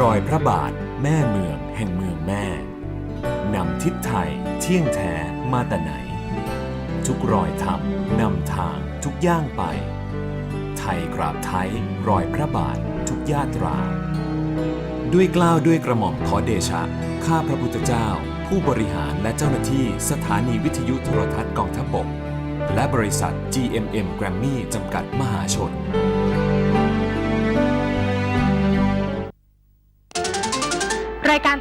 รอยพระบาทแม่เมืองแห่งเมืองแม่นำทิศไทยเที่ยงแท้มาแต่ไหน ทุกรอยธรรมนำทางทุกย่างไป ไทยกราบไทยรอยพระบาททุกญาตรา ด้วยกล้าวด้วยกระหม่อมขอเดชะ ข้าพระพุทธเจ้า ผู้บริหารและเจ้าหน้าที่สถานีวิทยุโทรทัศน์กองทัพบก และบริษัท GMM Grammy จำกัดมหาชน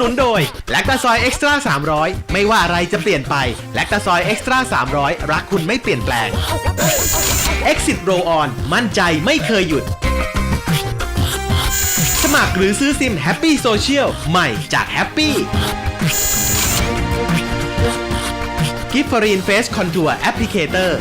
นุนโดยแลคตาซอยเอ็กซ์ตร้า300 ไม่ว่าอะไรจะเปลี่ยนไปแลคตาซอยเอ็กซ์ตร้า300 รักคุณไม่เปลี่ยนแปลง Exit Roll On มั่นใจไม่เคยหยุด สมัครหรือซื้อซิม Happy Social ใหม่จาก Happy กิฟฟรีนเฟสคอนทัวร์แอปพลิเคเตอร์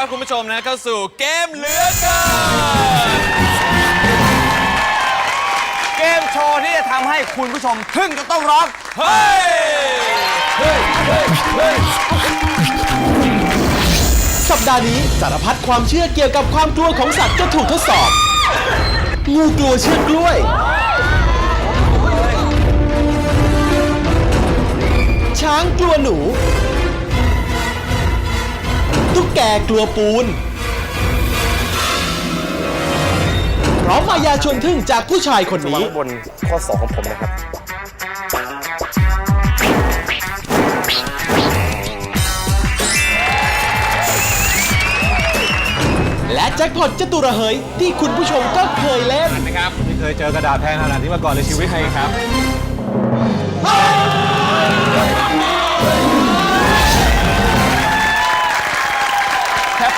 รับคุณผู้ชมนะเข้าสู่เกมเหลือเกินเกมโชว์ที่จะทำให้คุณผู้ชมทึ่งจนต้องร้องเฮ้ยสัปดาห์นี้สารพัดความเชื่อเกี่ยวกับความกลัวของสัตว์จะถูกทดสอบ งูกลัวเชือกกล้วย ช้างกลัวหนู แกกลัวปูน พร้อมมายาชวนทึ่งจากผู้ชายคนนี้ บนข้อสองของผมนะครับ และแจ็คพอตจตุระเหยที่คุณผู้ชมก็เคยเล่น นะครับไม่เคยเจอกระดาษแพงขนาดนี้มาก่อนในชีวิตใครครับ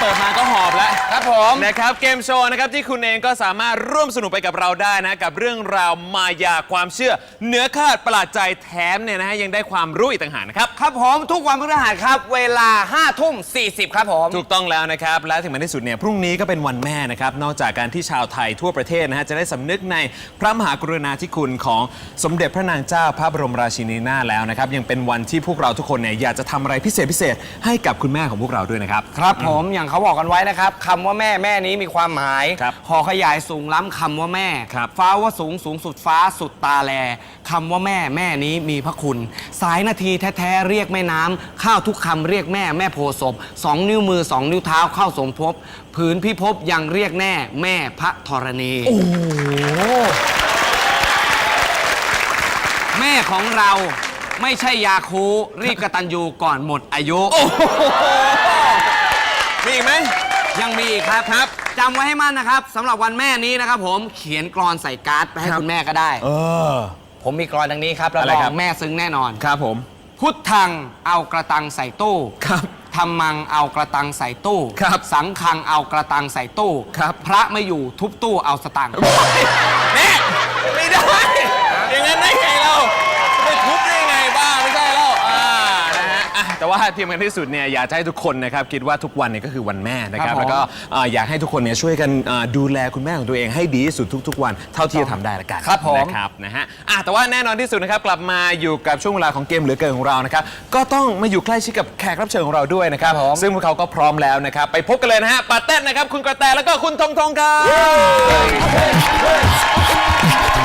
เปิดมาก็หอบแล้ว ครับผมนะครับเกมโชว์นะครับที่คุณเองก็สามารถร่วมสนุกไปกับเราได้นะ กับเรื่องราวมายาความเชื่อ เหนือคาดประหลาดใจแถมเนี่ยนะฮะยังได้ความรู้อีกต่างหากนะครับ ครับผมทุกวันพฤหัสครับ เวลา5ทุ่ม40ครับผม ถูกต้องแล้วนะครับ และถึงแม้ที่สุดเนี่ยพรุ่งนี้ก็เป็นวันแม่นะครับ นอกจากการที่ชาวไทยทั่วประเทศนะฮะจะได้สำนึกในพระมหากรุณาธิคุณของสมเด็จพระนางเจ้าพระบรมราชินีนาถแล้วนะครับ ยังเป็นวันที่พวกเราทุกคนเนี่ยอยากจะทำอะไรพิเศษพิเศษให้กับคุณแม่ของพวกเราด้วยนะครับ ครับผมอย่างเขาบอกกันไว้นะครับคำว่าแม่แม่นี้มีความหมายครับขอขยายสูงล้ำคำว่าแม่ ครับฟ้าว่าสูงสูงสุดฟ้าสุดตาแลคำว่าแม่แม่นี้มีพระคุณ สายนาทีแท้ๆเรียกแม่น้ำข้าวทุกคำเรียกแม่แม่โพธิ์ศพสองนิ้วมือสองนิ้วเท้าเข้าสมภพผืนพิภพยังเรียกแน่แม่พระธรณี แม่ของเราไม่ใช่ยาคูรีบกระตันยูก่อนหมดอายุ มีอีกไหม ยังมีอีกครับครับจำไว้ให้มั่นนะครับสำหรับวันแม่นี้นะครับผมเขียนกรอนใส่การ์ดไปให้คุณแม่ก็ได้ เออ ผมมีกรอนดังนี้ครับรับอะไรรอครับ งแม่ซึ้งแน่นอน ครับผม พุทธังเอากระตังใส่ตู้ครับ ธรรมังเอากระตังใส่ตู้ ครับสังฆังเอากระตังใส่ตู้ ครับ พระไม่อยู่ทุบตู้เอาสตังค์แม่ไม่ได้ อย่างนั้นได้ไง แต่ว่าที่มันที่สุดเนี่ยอยากจะให้ทุกคนนะครับคิดว่าทุกวันเนี่ยก็คือวันแม่นะครับ ครับผม แล้วก็อ่าอยากให้ทุกคนเนี่ยช่วยกันอ่าดูแลคุณแม่ของตัวเองให้ดีที่สุดทุก ๆ วันเท่าที่จะทำได้ละกันครับผม นะครับนะฮะอะแต่ว่าแน่นอนที่สุดนะครับกลับมาอยู่กับช่วงเวลาของเกมเหลือเกินของเรานะครับก็ต้องมาอยู่ใกล้ชิดกับแขกรับเชิญของเราด้วยนะครับครับผม ซึ่งพวกเขาก็พร้อมแล้วนะครับไปพบกันเลยนะฮะปาเต้นนะครับคุณกระแตแล้วก็คุณทงทงครับ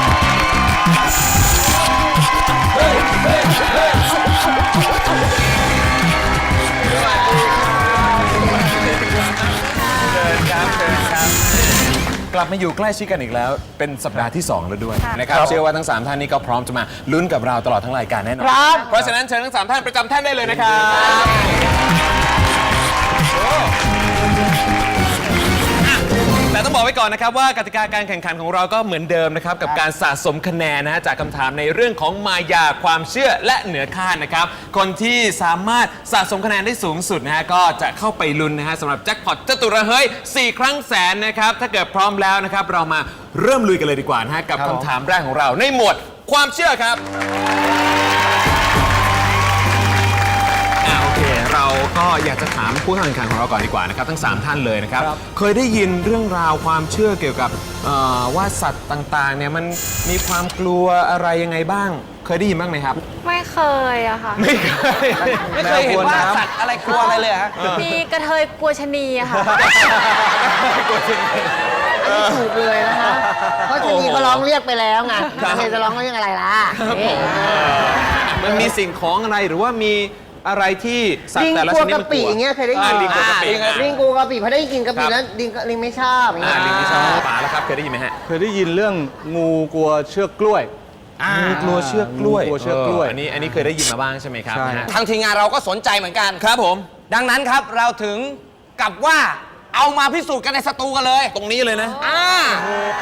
กกลับมาอยู่ใกล้ชิดกันอีกแล้ว เป็นสัปดาห์ที่ 2 แล้วด้วยนะครับเชื่อว่าทั้ง 3 ท่านนี้ก็พร้อมจะมาลุ้นกับเราตลอดทั้งรายการแน่นอนเพราะฉะนั้นเชิญทั้ง 3 ท่านประจำแท่นได้เลยนะครับโอ้อะ แต่ต้องบอกไว้ก่อนนะครับว่ากติกาการแข่งขันของเราก็เหมือนเดิมนะครับกับการสะสมคะแนนนะฮะจากคำถามในเรื่องของมายาความเชื่อและเหนือคาดนะครับคนที่สามารถสะสมคะแนนได้สูงสุดนะฮะก็จะเข้าไปลุ้นนะฮะสำหรับแจ็คพอตจตุระเฮ้ย4 ครั้งแสนนะครับถ้าเกิดพร้อมแล้วนะครับเรามาเริ่มลุยกันเลยดีกว่านะฮะกับคำถามแรกของเราในหมวดความเชื่อครับ เคเราก็อยากจะถามผู้เข้าแข่งขันของเราก่อนดีกว่านะครับทั้ง 3 ท่านเลยนะครับเคยได้ยินเรื่องราวความเชื่อเกี่ยวกับเอ่อว่าสัตว์ต่างๆเนี่ยมันมีความกลัวอะไรยังไงบ้าง เคยได้ยินบ้างไหมครับ ไม่เคยอะค่ะ ไม่เคยไม่เคยเห็นว่าสัตว์อะไรกลัวอะไรเลยฮะมีกระเทยกลัวชะนีอะค่ะ ถูกเลยนะคะเพราะชะนีก็ร้องเรียกไปแล้วไงเธอจะร้องเรียกอะไรล่ะนี่มันมีสิ่งของอะไรหรือว่ามี อะไรที่สัตลิว์งแต่ละกชลัวนิดกะมันกปิลัวอย่างเงี้ยเคยได้ยินอ่าลิงกลัวกะปิอ่า ลิงกลัวกะปิพอได้กินกะปิครับแล้วลิงก็ลิงไม่ชอบอย่างอ่าเงี้ยลิงที่ชอบป่าแล้วครับเคยได้ยินไหมฮะเคยได้ยินเรื่องงูกลัวเชือกกล้วยงูกลัวเชือกกล้วยงูกลัวเชือกกล้วยอันนี้อันนี้เคยได้ยินมาบ้างใช่ไหมครับใช่ นะฮะทางทีมงานเราก็สนใจเหมือนกัน ครับผม ดังนั้นครับเราถึงกับว่าเอามาพิสูจน์กันในสตูกันเลย ตรงนี้เลยนะอ่า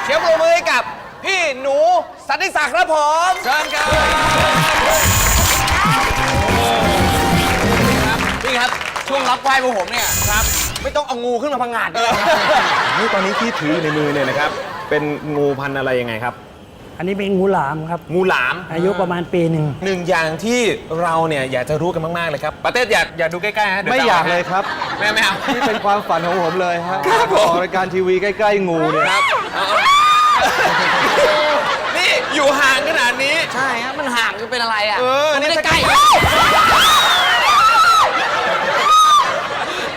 เชียร์ปรบมือให้กับ พี่หนูสันติศักดิ์ครับผม เชิญครับ ช่วงรับไหว้พวกผมเนี่ยครับ ไม่ต้องเอางูขึ้นมาพังงาดเลยนี่ตอนนี้ที่ถืออยู่ในมือเนี่ยนะครับ เป็นงูพันธุ์อะไรยังไงครับ อันนี้เป็นงูหลามครับ งูหลาม อายุประมาณปีหนึ่งหนึ่งอย่างที่เราเนี่ยอยากจะรู้กันมาก ๆ เลยครับปาเต้อยากอยากดูใกล้ๆฮะดี๋วไม่จะอยากให้เลยครับไม่ไม่เอานี่เป็นความฝันของผมเลยฮะครับผมออกรายการทีวีใกล้ ๆ งูเนี่ยครับเอาเอานี่อยู่ห่างขนาดนี้ ใช่ฮะมันห่างจะเป็นอะไรอะเออมันไม่ได้ใกล้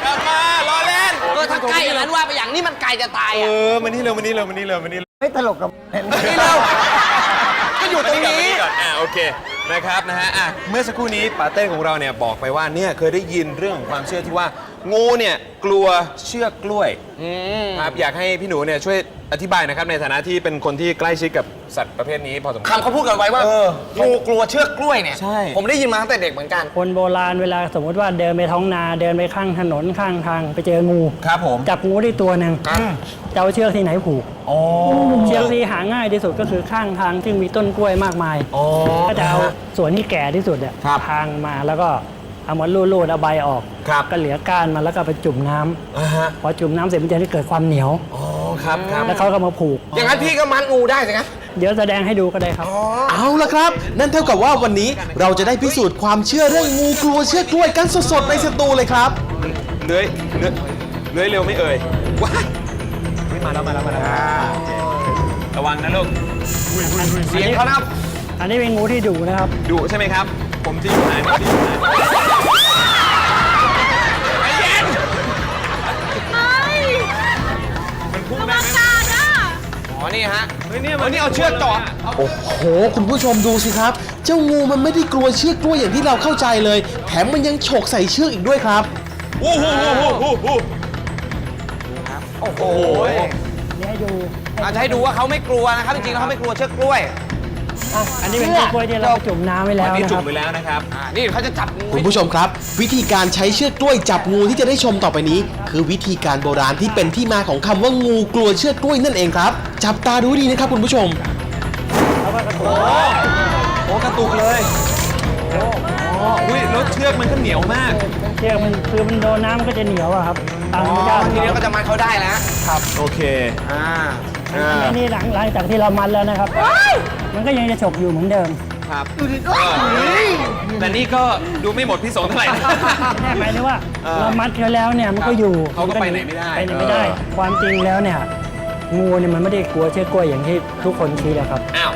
กลับมาล้อเล่น ก็ถ้า ใกล้อย่างนั้นว่าไปอย่างนี้มันไกลจะตายเออะอมานี่เร็วมานี่เร็วมานี่เร็วมานี่เร็วไม่ตลกกับนี่เราก็อยู่ตรงมานี้ ก่อนอ่าโอเคนะครับนะฮะอะเมื่อสักครู่นี้ปาเต้ของเราเนี่ยบอกไปว่าเนี่ยเคยได้ยินเรื่องของความเชื่อที่ว่า งูเนี่ยกลัวเชือกกล้วยครับอยากให้พี่หนูเนี่ยช่วยอธิบายนะครับในฐานะที่เป็นคนที่ใกล้ชิดกับสัตว์ประเภทนี้พอสมควร คำเขาพูดกันไว้ว่าเอองูกลัวเชือกกล้วยเนี่ย ใช่ ผมได้ยินมาตั้งแต่เด็กเหมือนกัน คนโบราณเวลาสมมติว่าเดินไปท้องนาเดินไปข้างถนนข้างทางไปเจองู ครับผม จับงูได้ตัวหนึ่งจะเอาเชือกที่ไหนผูกเชือกที่หาง่ายที่สุดก็คือข้างทางซึ่งมีต้นกล้วยมากมาย ก็จะเอาส่วนที่แก่ที่สุดเนี่ยครับทางมาแล้วก็ เอามาลูดๆเอาใบออก ครับก็เหลือก้านมาแล้วก็ไปจุ่มน้ำอ่าฮะพอจุ่มน้ำเสร็จมันจะได้เกิดความเหนียว อ๋อครับครับแล้วเขาก็มาผูก อย่างนั้นพี่ก็มัดงูได้สิครับเดี๋ยวแสดงให้ดูก็ได้ครับ เอาละครับ นั่นเท่ากับว่าวันนี้เราจะได้พิสูจน์ความเชื่อเรื่องงูกลัวเชือกกล้วยกันสดๆในสตูเลยครับ เลื้อยเลื้อยเลื้อยเร็วไม่เอ่ยว้ายเฮ้ยมาแล้วมาแล้วมาแล้วโอเคระวังนะลูกเสียงเขานะครับอันนี้เป็นงูที่ดุนะครับดุใช่ไหมครับ ผมจะอยู่ไหนผมจะอยู่ไหน นี่ฮะเฮ้ยเนี่ยวันนี้เอาเชือกจ่อโอ้โห คุณผู้ชมดูสิครับ เจ้างูมันไม่ได้กลัวเชือกกล้วยอย่างที่เราเข้าใจเลย แถมมันยังฉกใส่เชือกอีกด้วยครับ โอ้โหโอ้โหโอ้โหโอ้โหนี่ให้ดูอาจจะให้ดูว่าเขาไม่กลัวนะครับจริงๆแล้วเขาไม่กลัวเชือกกล้วย อันนี้เป็นเชือกกล้วยที่เราจุ่มน้ำไว้แล้อันวนี้นะคจุ่รัมบไปแล้วนะครับ อ่านี่เขาจะจับงูคุณผู้ชมครับ วิธีการใช้เชือกกล้วยจับงูที่จะได้ชมต่อไปนี้ คือวิธีการโบราณที่เป็นที่มาของคำว่างูกลัวเชือกกล้วยนั่นเองครับ จับตาดูให้ดีนะครับคุณผู้ชม โอ้กระตุกเลยอ๋ออุ้ยแล้วเชือกมันก็เหนียวมากเชือกมันคือมันโดนน้ำก็จะเหนียวอะครับตามอ๋ธรรมอชาติทีนี้ก็จะมัดเขาได้แล้ว โอเค อ่า อันนี้หลังหลังจากที่เรามัดแล้วนะครับ มันก็ยังจะฉกอยู่เหมือนเดิมครับแต่นี่ก็ดูไม่หมดพี่สงเท่าไหร่นะแน่หมายถึงว่าเรามัดเขาแล้วเนี่ยมันก็อยู่เขาก็ไปไหนไม่ได้ไปไหนไม่ได้ เออ ความจริงแล้วเนี่ยงูเนี่ยมันไม่ได้กลัวเชือกกล้วยอย่างที่ทุกคนคิดหรอกครับ อ้าว